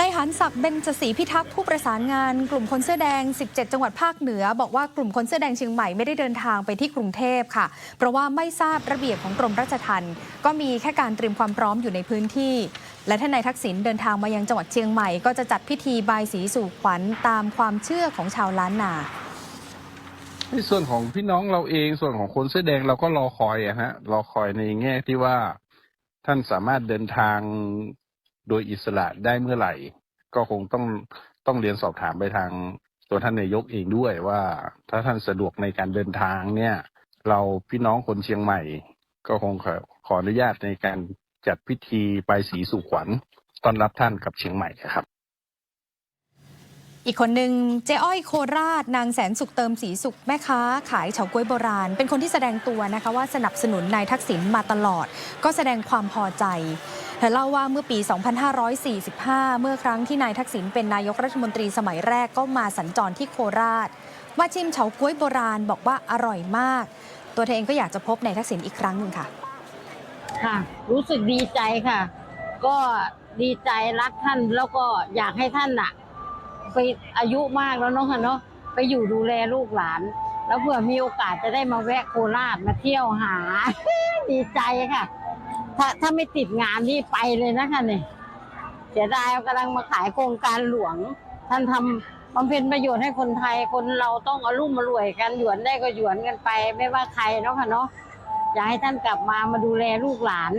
นายหันศักดิ์เบญจศรีพิทักษ์ผู้ประสานงานกลุ่มคนเสื้อแดง 17 จังหวัดภาคเหนือ บอกว่ากลุ่มคนเสื้อแดงเชียงใหม่ไม่ได้เดินทางไปที่กรุงเทพค่ะ เพราะว่าไม่ทราบระเบียบของกรมราชทัณฑ์ก็มีแค่การเตรียมความพร้อมอยู่ในพื้นที่ และท่านนายทักษิณเดินทางมายังจังหวัดเชียงใหม่ก็จะจัดพิธีบายสีสู่ขวัญตามความเชื่อของชาวล้านนาในส่วนของพี่น้องเราเองส่วนของคนเสื้อแดงเราก็รอคอยอะฮะรอคอยในแง่ที่ว่าท่านสามารถเดินทาง โดยอิสระได้เมื่อไหร่ ก็คงต้องต้องเรียนสอบถามไปทางตัวท่านนายกเองด้วยว่า ถ้าท่านสะดวกในการเดินทางเนี่ย เราพี่น้องคนเชียงใหม่ ก็คงขอขออนุญาตในการจัดพิธีไปสีสู่ขวัญต้อนรับท่านกับเชียงใหม่ครับอีกคนหนึ่งเจ๊อ้อยโคราช นางแสนสุขเติมสีสุขแม่ค้า ขายเฉาก๊วยโบราณ เป็นคนที่แสดงตัวนะคะว่าสนับสนุนนายทักษิณมาตลอด ก็แสดงความพอใจ เธอเล่าว่าเมื่อปี 2545 เมื่อครั้งที่นายทักษิณเป็นนายกรัฐมนตรีสมัยแรกก็มาสัญจรที่โคราช มาชิมเฉาก๊วยโบราณบอกว่าอร่อยมาก ตัวเธอเองก็อยากจะพบนายทักษิณอีกครั้งหนึ่งค่ะค่ะ รู้สึกดีใจค่ะ ก็ดีใจรักท่านแล้วก็อยากให้ท่านอะไปอายุมากแล้วเนาะค่ะเนาะไปอยู่ดูแลลูกหลาน แล้วเผื่อมีโอกาสจะได้มาแวะโคราชมาเที่ยวหา ดีใจค่ะ ถ้าถ้าไม่ติดงานนี่ไปเลยนะคะเนี่ยเสียดายกำลังมาขายโครงการหลวง ท่านทำบำเพ็ญประโยชน์ให้คนไทยคนเราต้องเอารุ่มมารวยกันหยวนได้ก็หยวนกันไป ไม่ว่าใครเนาะค่ะเนาะอยากให้ท่านกลับมามาดูแลลูกหลาน